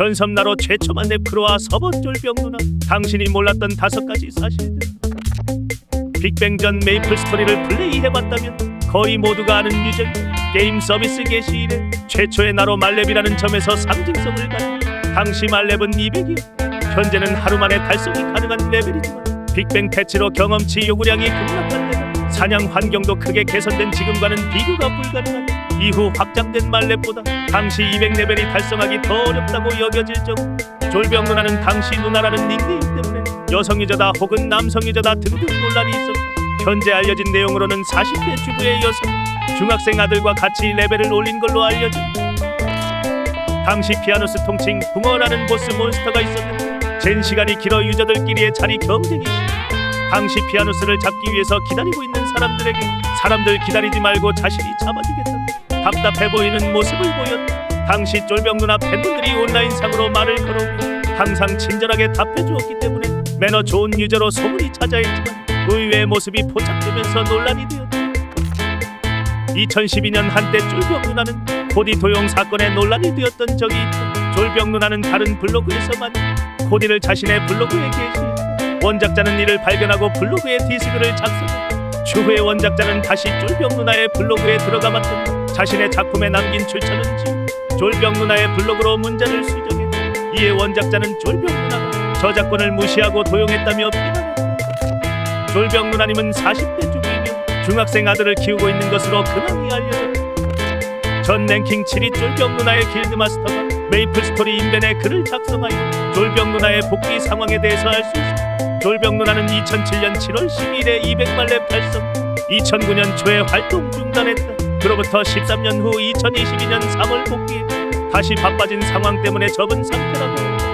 전섬나로 최초만 넵크로와 서번 쫄병 누나. 당신이 몰랐던 다섯 가지 사실들. 빅뱅 전 메이플 스토리를 플레이해봤다면 거의 모두가 아는 유저 게임 서비스 이래 최초의 나로 말렙이라는 점에서 상징성을 가진 당시 말렙은 200이요. 현재는 하루 만에 달성이 가능한 레벨이지만 빅뱅 패치로 경험치 요구량이 급락한 데다 사냥 환경도 크게 개선된 지금과는 비교가 불가능한 이후 확장된 말렙보다 당시 200레벨이 달성하기 더 어렵다고 여겨질 정도 졸병 누나는 당시 누나라는 닉네임 때문에 여성 유저다 혹은 남성 유저다 등등 논란이 있었다. 현재 알려진 내용으로는 40대 주부의 여성 중학생 아들과 같이 레벨을 올린 걸로 알려진다 당시 피아노스 통칭 붕어라는 보스 몬스터가 있었는데 젠 시간이 길어 유저들끼리의 자리 경쟁이 당시 피아노스를 잡기 위해서 기다리고 있는 사람들에게 사람들 기다리지 말고 자신이 잡아주겠다고 답답해 보이는 모습을 보였다. 당시 쫄병 누나 팬분들이 온라인상으로 말을 걸어오고 항상 친절하게 답해 주었기 때문에 매너 좋은 유저로 소문이 찾아했지만 의외의 모습이 포착되면서 논란이 되었다. 2012년 한때 쫄병 누나는 코디 도용 사건에 논란이 되었던 적이 있다. 쫄병 누나는 다른 블로그에서만 코디를 자신의 블로그에 게시했다. 원작자는 이를 발견하고 블로그에 디스글을 작성했다. 추후에 원작자는 다시 쫄병 누나의 블로그에 들어가 봤던 자신의 작품에 남긴 출처는 지우 쫄병 누나의 블로그로 문자를 수정했다. 이에 원작자는 쫄병 누나가 저작권을 무시하고 도용했다며 비난했다. 쫄병 누나님은 40대 주부이며 중학생 아들을 키우고 있는 것으로 근황이 알려졌다. 전 랭킹 7위 쫄병 누나의 길드 마스터가 메이플 스토리 인벤에 글을 작성하여 쫄병 누나의 복귀 상황에 대해서 알 수 있었다. 쫄병 누나는 2007년 7월 12일에 200만 렙 달성, 2009년 초에 활동 중단했다. 그로부터 13년 후 2022년 3월 복귀, 다시 바빠진 상황 때문에 접은 상태라고.